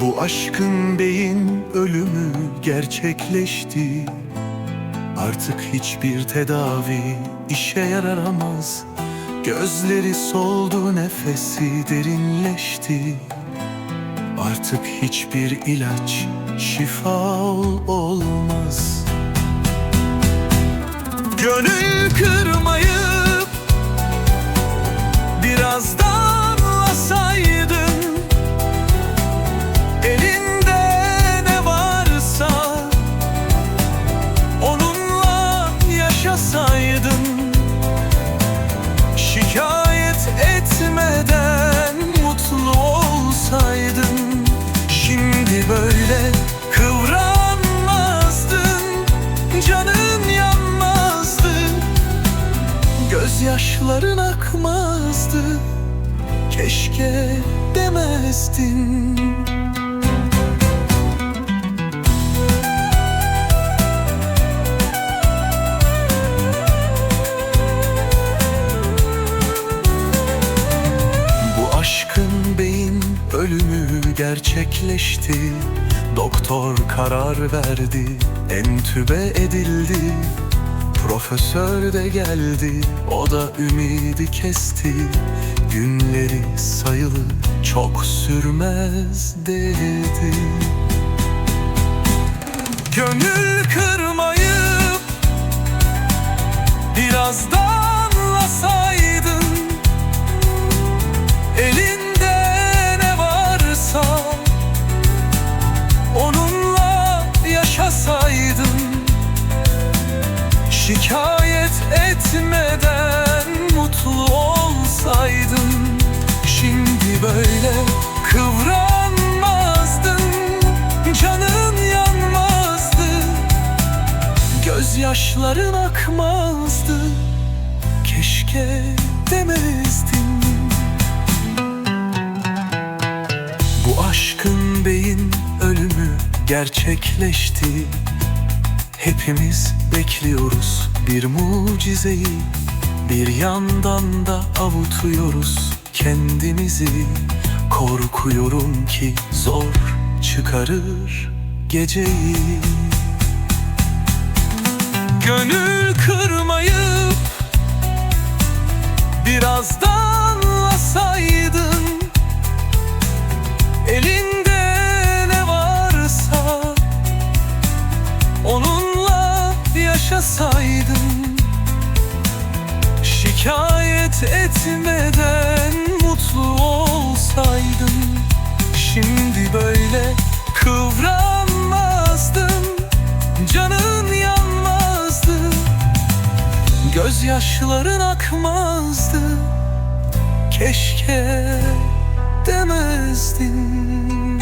Bu aşkın beyin ölümü gerçekleşti. Artık hiçbir tedavi işe yaramaz Gözleri soldu nefesi derinleşti. Artık hiçbir ilaç şifa olmaz. Gönül kırmayıp biraz daha Gözyaşların akmazdı. Keşke demezdin. Bu aşkın beyin ölümü gerçekleşti. Doktor karar verdi, entübe edildi Profesör de geldi, o da ümidi kesti. Günleri sayılı, çok sürmez dedi. Gönül kırmayıp biraz varsa onunla yaşasaydın Şikayet etmeden mutlu olsaydın Şimdi böyle kıvranmazdın Canın yanmazdı Gözyaşların akmazdı Keşke demezdin. Bu aşkın beyin ölümü gerçekleşti Hepimiz bekliyoruz bir mucizeyi. Bir yandan da avutuyoruz kendimizi. Korkuyorum ki zor çıkarır geceyi. Gönül kırmayıp Şikayet etmeden mutlu olsaydın Şimdi böyle kıvranmazdın Canın yanmazdı Gözyaşların akmazdı Keşke demezdin